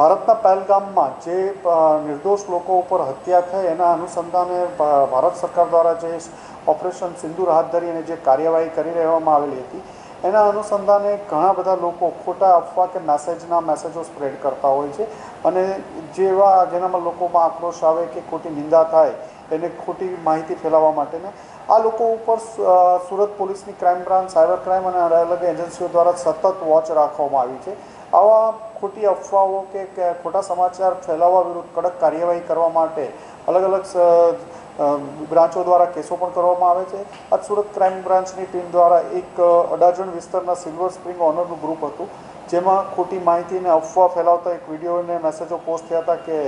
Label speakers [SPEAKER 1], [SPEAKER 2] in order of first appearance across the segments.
[SPEAKER 1] ભારતના પહેલગામમાં જે નિર્દોષ લોકો ઉપર હત્યા થઈ એના અનુસંધાને ભારત સરકાર દ્વારા જે ઓપરેશન સિંદૂર હાથ ધરીને જે કાર્યવાહી કરી રહેવામાં આવેલી હતી, એના અનુસંધાને ઘણા બધા લોકો ખોટા અફવા કે મેસેજના મેસેજો સ્પ્રેડ કરતા હોય છે અને જેવા જેનામાં લોકોમાં આક્રોશ આવે કે ખોટી નિંદા થાય, એને ખોટી માહિતી ફેલાવવા માટેને આ લોકો ઉપર સુરત પોલીસની ક્રાઇમ બ્રાન્ચ, સાયબર ક્રાઇમ અને અલગ અલગ એજન્સીઓ દ્વારા સતત વોચ રાખવામાં આવી છે. આવા ખોટી અફવાઓ કે ખોટા સમાચાર ફેલાવવા વિરુદ્ધ કડક કાર્યવાહી કરવા માટે અલગ અલગ બ્રાન્ચો દ્વારા કેસો પણ કરવામાં આવે છે. આજ સુરત ક્રાઇમ બ્રાન્ચની ટીમ દ્વારા એક અડાજણ વિસ્તારના સિલ્વર સ્પ્રિંગ ઓનરનું ગ્રુપ હતું, જેમાં ખોટી માહિતી અને અફવા ફેલાવતા એક વિડીયોને મેસેજો પોસ્ટ થયા હતા કે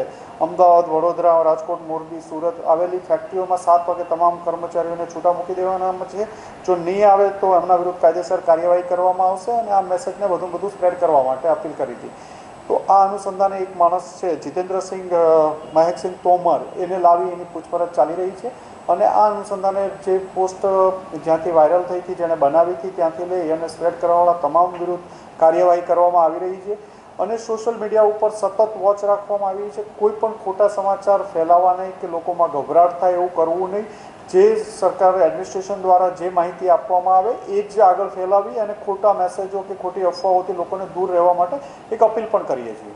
[SPEAKER 1] અમદાવાદ, વડોદરા, રાજકોટ, મોરબી, સુરત આવેલી ફેક્ટરીઓમાં સાત વાગે તમામ કર્મચારીઓને છૂટા મૂકી દેવાના છે. જો નહીં આવે તો એમના વિરુદ્ધ કાયદેસર કાર્યવાહી કરવામાં આવશે અને આ મેસેજને વધુ વધુ સ્પ્રેડ કરવા માટે અપીલ કરી હતી. આ અનુસંધાને એક માણસ છે, જીતેન્દ્રસિંહ મહેકસિંહ તોમર, એને લાવી એની પૂછપરછ ચાલી રહી છે અને આ અનુસંધાને જે પોસ્ટ જ્યાંથી વાયરલ થઈ હતી, જેણે બનાવી હતી, ત્યાંથી લઈ અને સ્પ્રેડ કરવાવાળા તમામ વિરુદ્ધ કાર્યવાહી કરવામાં આવી રહી છે અને સોશિયલ મીડિયા ઉપર સતત વોચ રાખવામાં આવી છે. કોઈ પણ ખોટા સમાચાર ફેલાવવા નહીં કે લોકોમાં ગભરાટ થાય એવું કરવું નહીં. જે સરકાર એડમિનિસ્ટ્રેશન દ્વારા જે માહિતી આપવામાં આવે, એ જ આગળ ફેલાવી અને ખોટા મેસેજો કે ખોટી અફવાઓથી લોકોને દૂર રહેવા માટે એક અપીલ પણ કરીએ છીએ.